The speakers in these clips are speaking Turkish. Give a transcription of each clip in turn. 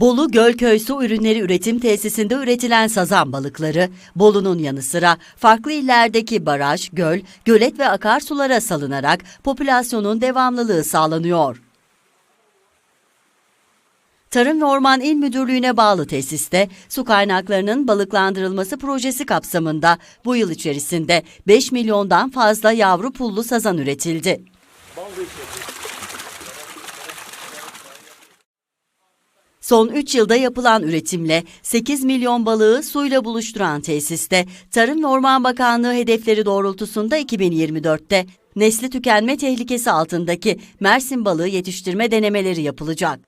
Bolu Gölköy Su Ürünleri Üretim Tesisinde üretilen sazan balıkları, Bolu'nun yanı sıra farklı illerdeki baraj, göl, gölet ve akarsulara salınarak popülasyonun devamlılığı sağlanıyor. Tarım ve Orman İl Müdürlüğü'ne bağlı tesiste su kaynaklarının balıklandırılması projesi kapsamında bu yıl içerisinde 5 milyondan fazla yavru pullu sazan üretildi. Son 3 yılda yapılan üretimle 8 milyon balığı suyla buluşturan tesiste Tarım ve Orman Bakanlığı hedefleri doğrultusunda 2024'te nesli tükenme tehlikesi altındaki Mersin balığı yetiştirme denemeleri yapılacak.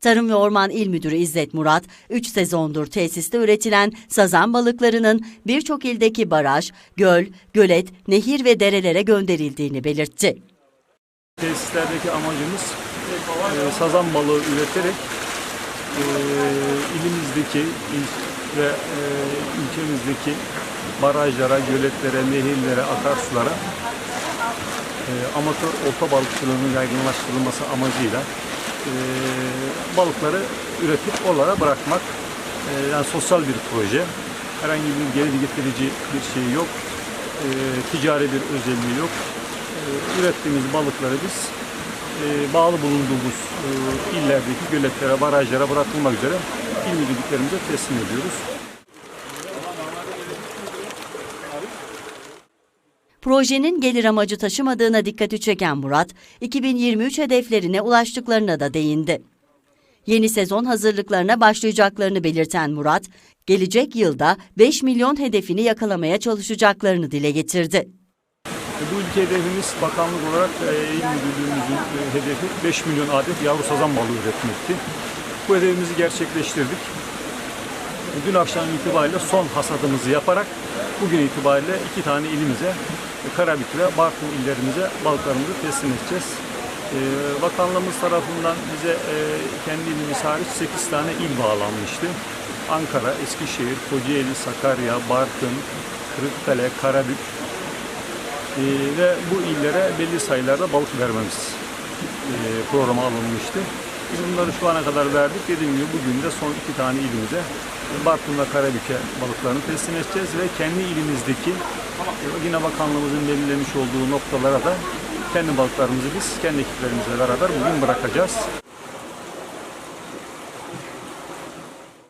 Tarım ve Orman İl Müdürü İzzet Murat, 3 sezondur tesiste üretilen sazan balıklarının birçok ildeki baraj, göl, gölet, nehir ve derelere gönderildiğini belirtti. Tesislerdeki amacımız e, sazan balığı üreterek ilimizdeki il ve e, ülkemizdeki barajlara, göletlere, nehirlere, akarsulara e, amatör olta balıkçılığının yaygınlaştırılması amacıyla e, balıkları üretip oralara bırakmak. E, yani sosyal bir proje. Herhangi bir gelir getirici bir şey yok. E, ticari bir özelliği yok. E, ürettiğimiz balıkları biz e, bağlı bulunduğumuz e, illerdeki göletlere, barajlara bırakılmak üzere il müdürlüklerimize teslim ediyoruz. Projenin gelir amacı taşımadığına dikkati çeken Murat, 2023 hedeflerine ulaştıklarına da değindi. Yeni sezon hazırlıklarına başlayacaklarını belirten Murat, gelecek yılda 5 milyon hedefini yakalamaya çalışacaklarını dile getirdi. Bu ülke hedefimiz bakanlık olarak e, il müdürlüğümüzün e, hedefi 5 milyon adet yavru sazan balığı üretmekti. Bu hedefimizi gerçekleştirdik. Dün akşam itibariyle son hasadımızı yaparak bugün itibariyle iki tane ilimize Karabük ve Bartın illerimize balıklarımızı teslim edeceğiz. E, Bakanlığımız tarafından bize kendi ilimiz hariç 8 tane il bağlanmıştı. Ankara, Eskişehir, Kocaeli, Sakarya, Bartın, Kırıkkale, Karabük, ee, ve bu illere belli sayılarda balık vermemiz e, programa alınmıştı. Biz bunları şu ana kadar verdik. Dediğim gibi bugün de son iki tane ilimize e, Bartın ve Karabük'e balıklarını teslim edeceğiz ve kendi ilimizdeki e, yine bakanlığımızın belirlemiş olduğu noktalara da kendi balıklarımızı biz kendi ekiplerimizle beraber bugün bırakacağız.